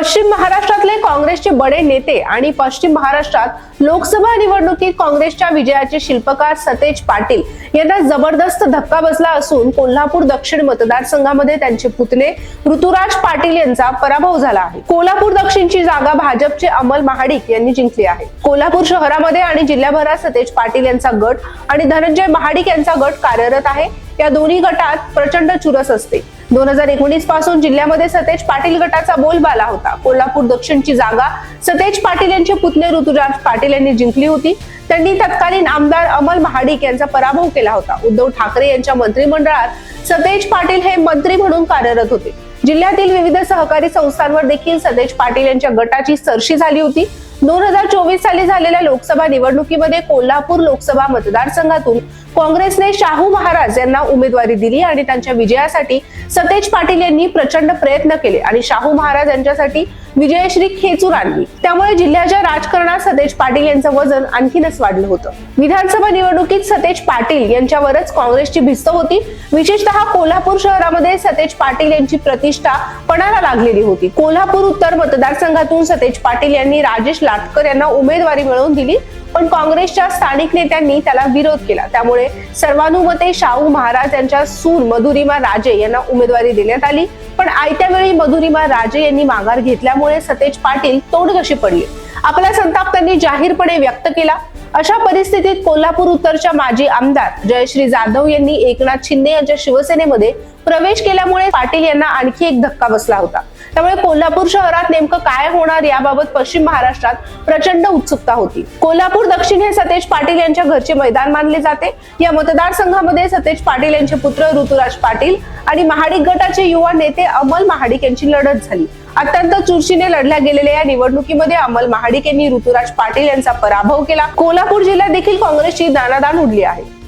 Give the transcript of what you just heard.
पश्चिम महाराष्ट्रातले काँग्रेसचे बडे नेते आणि पश्चिम महाराष्ट्रात लोकसभा निवडणुकीत काँग्रेसच्या विजयाचे शिल्पकार सतेज पाटील यांना जबरदस्त धक्का बसला असून कोल्हापूर दक्षिण मतदारसंघामध्ये त्यांचे पुतणे ऋतुराज पाटील यांचा पराभव झाला आहे. कोल्हापूर दक्षिणची जागा भाजपचे अमल महाडिक यांनी जिंकली आहे. कोल्हापूर शहरामध्ये आणि जिल्ह्याभरात सतेज पाटील यांचा गट आणि धनंजय महाडिक यांचा गट कार्यरत आहे. या दोन्ही गटात प्रचंड चुरस असते. दोन हजार एकोणीसपासून जिल्ह्यामध्ये सतेज पाटील गटाचा बोलबाला होता. कोल्हापूर दक्षिणची जागा सतेज पाटील यांचे पुतणे ऋतुराज पाटील यांनी जिंकली होती. त्यांनी तत्कालीन आमदार अमल महाडिक यांचा पराभव केला होता. उद्धव ठाकरे यांच्या मंत्रिमंडळात सतेज पाटील हे मंत्री म्हणून कार्यरत होते. जिल्ह्यातील विविध सहकारी संस्थांवर देखील सतेज पाटील यांच्या गटाची सरशी झाली होती. दोन हजार चोवीस साली झालेल्या लोकसभा निवडणुकीमध्ये कोल्हापूर लोकसभा मतदारसंघातून काँग्रेसने शाहू महाराज यांना उमेदवारी दिली आणि त्यांच्या विजयासाठी सतेज पाटील यांनी प्रचंड प्रयत्न केले. आणि शाहू महाराज यांच्यासाठी विजयश्री खेचून आणली. त्यामुळे जिल्ह्याच्या राजकारणात सतेज पाटील यांचं वजन आणखीनच वाढलं होतं. विधानसभा निवडणुकीत सतेज पाटील यांच्यावरच काँग्रेसची भिस्त होती. विशेषतः कोल्हापूर शहरामध्ये सतेज पाटील यांची प्रतिष्ठा पणाला लागलेली होती. कोल्हापूर उत्तर मतदारसंघातून सतेज पाटील यांनी राजेश लाटकर यांना उमेदवारी मिळवून दिली पण काँग्रेसच्या स्थानिक नेत्यांनी त्याला विरोध केला. त्यामुळे सर्वानुमते शाहू महाराज यांच्या सूर मधुरिमा राजे यांना उमेदवारी देण्यात आली पण आयत्या वेळी मधुरिमा राजे यांनी माघार घेतल्या त्यामुळे सतेज पाटील तोडघशी पडले? आपला संताप त्यांनी जाहीरपणे व्यक्त केला. अशा परिस्थितीत कोल्हापूर उत्तरच्या माजी आमदार जयश्री जाधव यांनी एकनाथ शिंदे यांच्या शिवसेनेमध्ये प्रवेश केल्यामुळे पाटील यांना आणखी एक धक्का बसला होता. त्यामुळे कोल्हापूर शहरात नेमकं काय होणार याबाबत पश्चिम महाराष्ट्रात प्रचंड उत्सुकता होती. कोल्हापूर दक्षिण हे सतेज पाटील यांच्या घरचे मैदान मानले जाते. या मतदारसंघामध्ये सतेज पाटील यांचे पुत्र ऋतुराज पाटील आणि महाडिक गटाचे युवा नेते अमल महाडिक यांची लढत झाली. अत्यंत चुरशीने लढल्या गेलेल्या या निवडणुकीमध्ये अमल महाडिक यांनी ऋतुराज पाटील यांचा पराभव केला. कोल्हापूर जिल्ह्यात देखील काँग्रेसची दानादान उडली आहे.